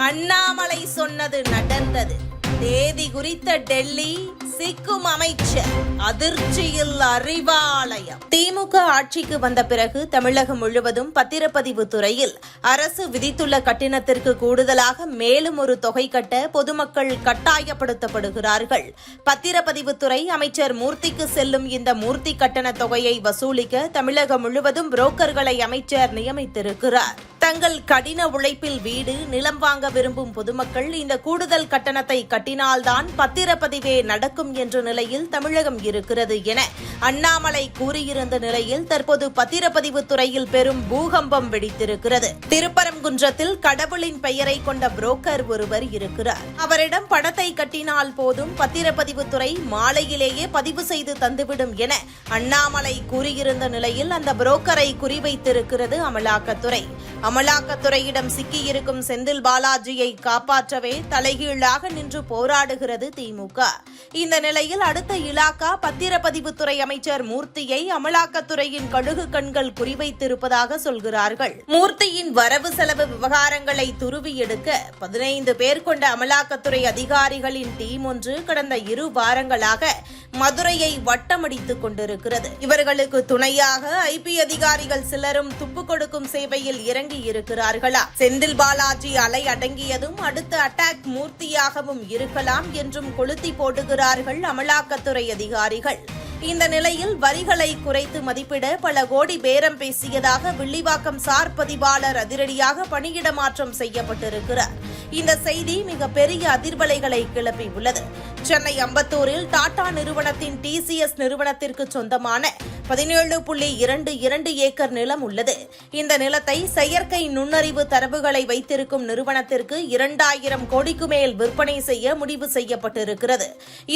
அண்ணாமலை சொன்னது நடந்தது. தேதி குறித்த டெல்லி சிக்கும் அமைச்சர் அதிர்ச்சியில் அறிவாலயம். திமுக ஆட்சிக்கு வந்த பிறகு தமிழகம் முழுவதும் பத்திரப்பதிவு துறையில் அரசு விதித்துள்ள கட்டணத்திற்கு கூடுதலாக மேலும் ஒரு தொகை கட்ட பொதுமக்கள் கட்டாயப்படுத்தப்படுகிறார்கள். பத்திரப்பதிவு துறை அமைச்சர் மூர்த்திக்கு செல்லும் இந்த மூர்த்தி கட்டண தொகையை வசூலிக்க தமிழகம் முழுவதும் புரோக்கர்களை அமைச்சர் நியமித்திருக்கிறார். தங்கள் கடின உழைப்பில் வீடு நிலம் வாங்க விரும்பும் பொதுமக்கள் இந்த கூடுதல் கட்டணத்தை கட்டினால்தான் பத்திரப்பதிவே நடக்கும் என்ற நிலையில் தமிழகம் இருக்கிறது என அண்ணாமலை கூறியிருந்த நிலையில் தற்போது பத்திரப்பதிவு துறையில் பெரும் பூகம்பம் வெடித்திருக்கிறது. திருப்பரங்குன்றத்தில் கடவுளின் பெயரை கொண்ட புரோக்கர் ஒருவர் இருக்கிறார். அவரிடம் பணத்தை கட்டினால் போதும் பத்திரப்பதிவு துறை மாலையிலேயே பதிவு செய்து தந்துவிடும் என அண்ணாமலை கூறியிருந்த நிலையில் அந்த புரோக்கரை குறிவைத்திருக்கிறது அமலாக்கத்துறை. அமலாக்கத்துறையிடம் சிக்கியிருக்கும் செந்தில் பாலாஜியை காப்பாற்றவே தலைகீழாக நின்று போராடுகிறது திமுக. இந்த நிலையில் அடுத்த இலாக்கா பத்திரப்பதிவுத்துறை அமைச்சர் மூர்த்தியை அமலாக்கத்துறையின் கழுகு கண்கள் குறிவைத்திருப்பதாக சொல்கிறார்கள். மூர்த்தியின் வரவு செலவு விவகாரங்களை துருவி எடுக்க பதினைந்து பேர் கொண்ட அமலாக்கத்துறை அதிகாரிகளின் டீம் ஒன்று கடந்த இரு வாரங்களாக மதுரையை வட்டமடித்துக் கொண்டிருக்கிறது. இவர்களுக்கு துணையாக ஐபி அதிகாரிகள் சிலரும் துப்பு கொடுக்கும் சேவையில் இறங்கி இருக்கிறார்களா செந்தில் பாலாஜி அலை அடங்கியதும் அடுத்த அட்டாக் மூர்த்தியாகவும் இருக்கலாம் என்றும் கொளுத்தி போடுகிறார்கள் அமலாக்கத்துறை அதிகாரிகள். இந்த நிலையில் வரிகளை குறைத்து மதிப்பிட பல கோடி பேரம் பேசியதாக வில்லிவாக்கம் சார் பதிவாளர் அதிரடியாக பணியிட மாற்றம் செய்யப்பட்டிருக்கிறார். இந்த செய்தி மிக பெரிய அதிர்வலைகளை கிளப்பியுள்ளது சென்னை அம்பத்தூரில் டாடா நிறுவனத்தின் டிசிஎஸ் நிறுவனத்திற்கு சொந்தமான பதினேழு புள்ளி இரண்டு இரண்டு ஏக்கர் நிலம் உள்ளது. இந்த நிலத்தை செயற்கை நுண்ணறிவு தரவுகளை வைத்திருக்கும் நிறுவனத்திற்கு இரண்டாயிரம் கோடிக்கு மேல் விற்பனை செய்ய முடிவு செய்யப்பட்டிருக்கிறது.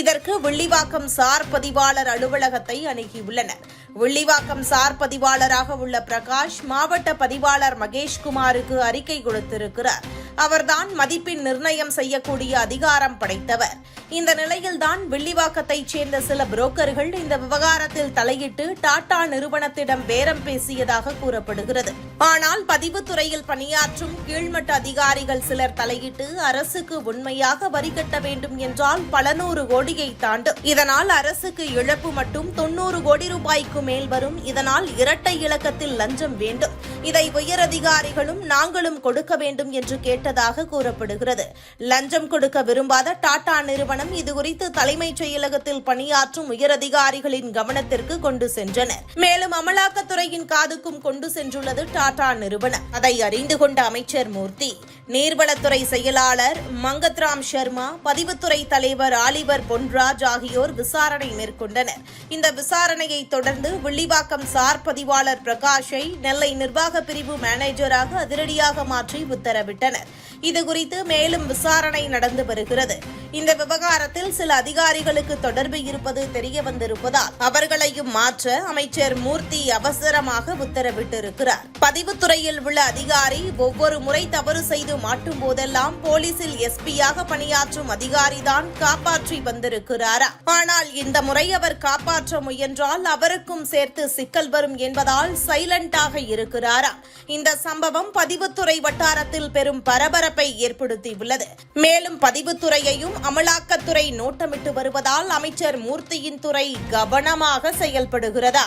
இதற்கு வில்லிவாக்கம் சார் பதிவாளர் அலுவலகத்தை அணுகியுள்ளனர். வில்லிவாக்கம் சார் பதிவாளராக உள்ள பிரகாஷ் மாவட்ட பதிவாளர் மகேஷ்குமாருக்கு அறிக்கை கொடுத்திருக்கிறார். அவர்தான் மதிப்பின் நிர்ணயம் செய்யக்கூடிய அதிகாரம் படைத்தவர். இந்த நிலையில்தான் வில்லிவாக்கத்தைச் சேர்ந்த சில புரோக்கர்கள் இந்த விவகாரத்தில் தலையிட்டு டாடா நிறுவனத்திடம் பேரம் பேசியதாக கூறப்படுகிறது. ஆனால் பதிவுத்துறையில் பணியாற்றும் கீழ்மட்ட அதிகாரிகள் சிலர் தலையிட்டு அரசுக்கு உண்மையாக வரி கட்ட வேண்டும் என்றால் பல நூறு கோடியை தாண்டும் இதனால் அரசுக்கு இழப்பு மட்டும் தொண்ணூறு கோடி ரூபாய்க்கு மேல் வரும். இதனால் இரட்டை இலக்கத்தில் லஞ்சம் வேண்டும். இதை உயரதிகாரிகளும் நாங்களும் கொடுக்க வேண்டும் என்று கேட்டதாக கூறப்படுகிறது. லஞ்சம் கொடுக்க விரும்பாத டாடா நிறுவனம் இதுகுறித்து தலைமைச் செயலகத்தில் பணியாற்றும் உயரதிகாரிகளின் கவனத்திற்கு கொண்டு சென்றனர். மேலும் அமலாக்கத்துறையின் காதுக்கும் கொண்டு சென்றுள்ளது டாடா நிறுவனம் அதை அறிந்து கொண்ட அமைச்சர் மூர்த்தி நீர்வளத்துறை செயலாளர் மங்கத்ராம் சர்மா பதிவுத்துறை தலைவர் ஆலிவர் பொன்ராஜ் ஆகியோர் விசாரணை மேற்கொண்டனர். இந்த விசாரணையை தொடர்ந்து வில்லிவாக்கம் சார் பதிவாளர் பிரகாஷை நெல்லை நிர்வாக பிரிவு மேனேஜராக அதிரடியாக மாற்றி உத்தரவிட்டனர். இதுகுறித்து மேலும் விசாரணை நடந்து வருகிறது. இந்த விவகாரத்தில் சில அதிகாரிகளுக்கு தொடர்பு இருப்பது தெரிய வந்திருப்பதால் அவர்களையும் மாற்ற அமைச்சர் மூர்த்தி அவசரமாக உத்தரவிட்டிருக்கிறார். பதிவுத்துறையில் உள்ள அதிகாரி ஒவ்வொரு முறை தவறு செய்து மாட்டும் போதெல்லாம் போலீசில் எஸ்பியாக பணியாற்றும் அதிகாரிதான் காப்பாற்றி வந்திருக்கிறாரா? ஆனால் இந்த முறை அவர் காப்பாற்ற முயன்றால் அவருக்கும் சேர்த்து சிக்கல் வரும் என்பதால் சைலண்டாக இருக்கிறாரா? இந்த சம்பவம் பதிவுத்துறை வட்டாரத்தில் பெரும் பரபரப்பை ஏற்படுத்தியுள்ளது. மேலும் பதிவுத்துறையையும் அமலாக்கத்துறை நோட்டமிட்டு வருவதால் அமைச்சர் மூர்த்தியின் துறை கவனமாக செயல்படுகிறதா?